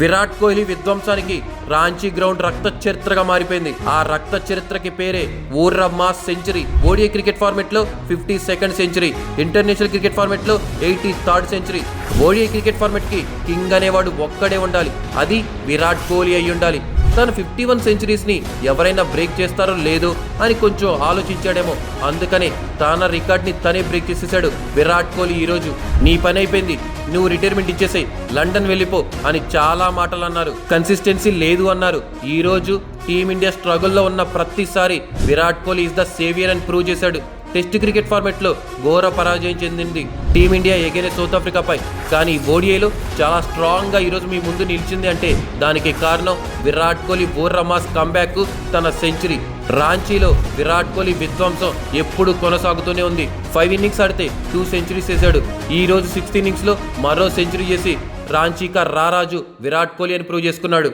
విరాట్ కోహ్లీ విధ్వంసానికి రాంచీ గ్రౌండ్ రక్త చరిత్రగా మారిపోయింది. ఆ రక్త చరిత్రకి పేరే ఊర్ర mass century. ODI cricket ఫార్మెట్లో fifty second century. International cricket ఫార్మెట్లో eighty third century. ODI cricket ఫార్మెట్కి king అనేవాడు ఒక్కడే ఉండాలి. అది విరాట్ కోహ్లీ అయి ఉండాలి తన ఫిఫ్టీ వన్ సెంచరీస్ని ఎవరైనా బ్రేక్ చేస్తారో లేదో అని కొంచెం ఆలోచించాడేమో. అందుకనే తన రికార్డ్ని తనే బ్రేక్ చేసేసాడు విరాట్ కోహ్లీ ఈరోజు నీ పని అయిపోయింది నువ్వు రిటైర్మెంట్ ఇచ్చేసాయి లండన్ వెళ్ళిపో అని చాలా మాటలు అన్నారు కన్సిస్టెన్సీ లేదు అన్నారు. ఈ రోజు టీమిండియా స్ట్రగుల్లో ఉన్న ప్రతిసారి Virat Kohli is the saviour అని ప్రూవ్ చేశాడు. టెస్ట్ క్రికెట్ ఫార్మెట్లో ఘోర పరాజయం చెందింది టీమిండియా ఎగైన సౌత్ ఆఫ్రికాపై. కానీ ఓడిఏలో చాలా స్ట్రాంగ్గా ఈరోజు మీ ముందు నిలిచింది అంటే దానికి కారణం విరాట్ కోహ్లీ బోర్రమాస్ కంబ్యాక్ తన సెంచరీ. రాంచీలో విరాట్ కోహ్లీ విధ్వంసం ఎప్పుడు కొనసాగుతూనే ఉంది. ఫైవ్ ఇన్నింగ్స్ ఆడితే టూ సెంచరీస్ వేశాడు ఈ రోజు సిక్స్త్ ఇన్నింగ్స్లో మరో సెంచరీ చేసి రాంచీకా రారాజు విరాట్ కోహ్లీ అని ప్రూవ్ చేసుకున్నాడు.